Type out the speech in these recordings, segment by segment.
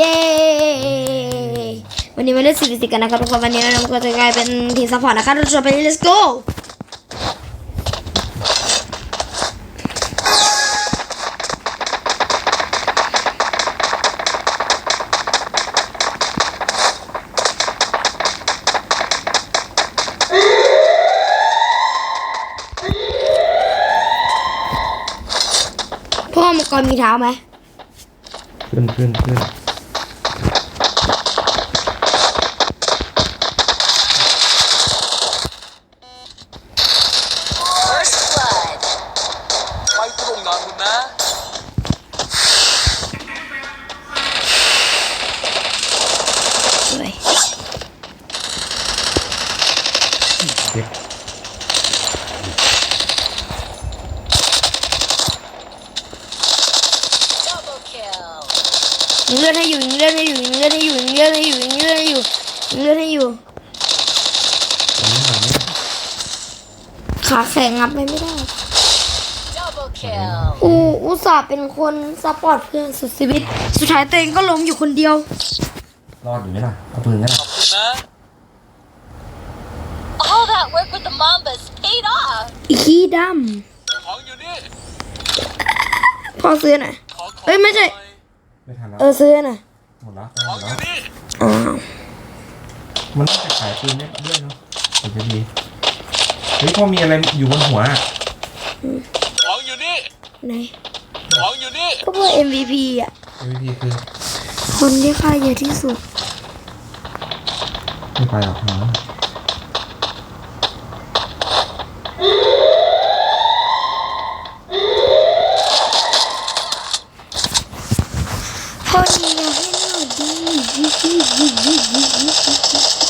เย้ วันนี้มาเล่นซีรีส์กันนะครับทุกคนวันนี้เราก็จะกลายเป็นทีมซัพพอร์ตนะครับเราจะไป let's go พ่อมังกรมีเท้าไหม ขึ้นขึ้นขึ้น ยิงเลือดให้อยู่ยิงเลือดให้อยู่ยิงเลือดให้อยู่ยิงเลือดให้อยู่ยิงเลือดให้อยู่ยิงเลือดให้อยู่ตรงนี้หาเนี่ยขาแข็งงับไม่ได้ อูอุตส่าห์เป็นคนซัพพอร์ตเพื่อนสุดชีวิต สุดท้ายตัวเองก็ล้มอยู่คนเดียว รอดอยู่ไหมล่ะเอาปืนกันขอบคุณนะ All that work with the Mambas paid off. อีขี้ดของอยู่นี่ำพ่อซื้อหน่อยขอของเอ้ยไม่ใช่หน่อย ไม่ทันแล้ว เออซื้อหน่อยหมดแล้วขหมองดอแล้วยู่นี่อ้าวมันน่าจะขายปืนได้ด้วยเนาะถึงจะดีเฮ้ยพอมีอะไรอยู่บนหัวอะของอยู่นี่ไหนของอยู่นี่ก็พวก MVP อะ MVP คือคนที่ค่าเยอะที่สุดไม่ไปหรอกหา Uhum, uhum, uhum, uhum, uhum, uhum.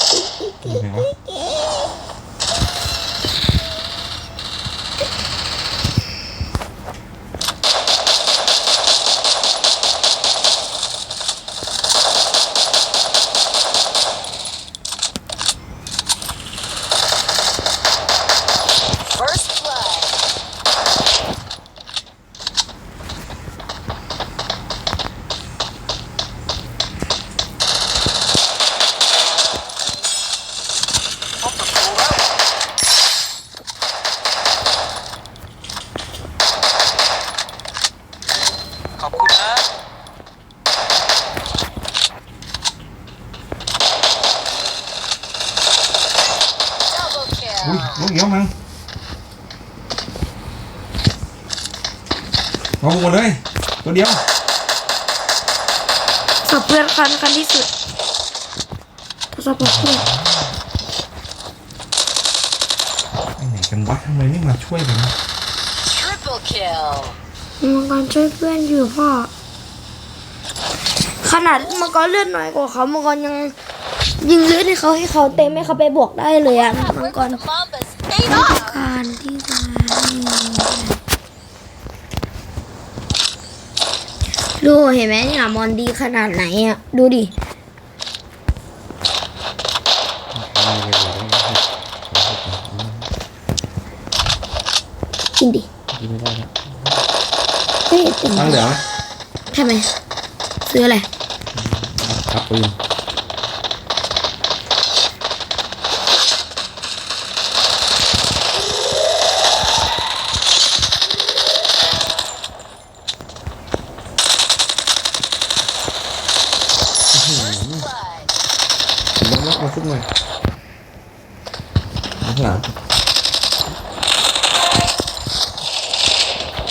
อุ้ย kill. ลูกเยี่ยวมั้งเอาหมดเลย ตัวเดียวสับเพื่อนคันคันที่สุดถ้าสับเพื่อนไอ้ไหนกันวะทำไมไม่มาช่วยกันนะ Triple kill. มังกรช่วยเพื่อนอยู่พ่อ ขนาดมังกรเลือดน้อยกว่าเขามังกรยัง ยิงเลือดให้เขาให้เขาเต็มให้เขาไปบวกได้เลยอะ That มัง work กร with the Mambas paid ต้อง off. การที่จะดูเห็นไหมเนี่ยมอนดีขนาดไหนอะ ดูดิกินดิกินไม่ได้แล้วเฮ้ยติ่งตั้งเหลือไหมทำไมซื้ออะไรครับปืน ลงล็อกมาสักหน่อยข้างหลัง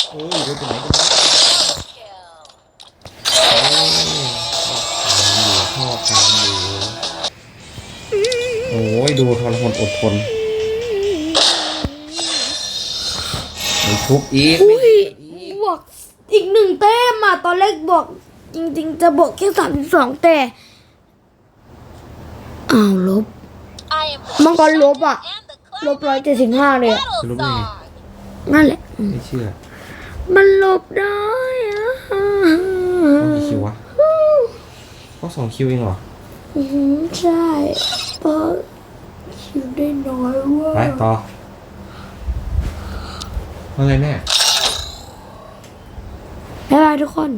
โอ้ยไปไหนกันนะ Kill. ชอทำอยู่โอ้ยดูทรหดอดทนมีทุบอีกอุ้ยบวกอีกหนึ่งแต้มอะตอนแรกบอกจริง ๆ จะบวกแค่สามสิบสองแต่ อ้าวลบ I am มังกรลบอะ and the ลบร้อยเจ็ดสิบห้าเลยอะ battle song. นั่นแหละอืมไม่เชื่อมันลบได้อะต้องกี่คิววะก็สองคิวเองเหรอ อืมใช่เพราะคิวได้น้อยเว่า ไปต่ออะไรแน่บ๊ายบายทุกคน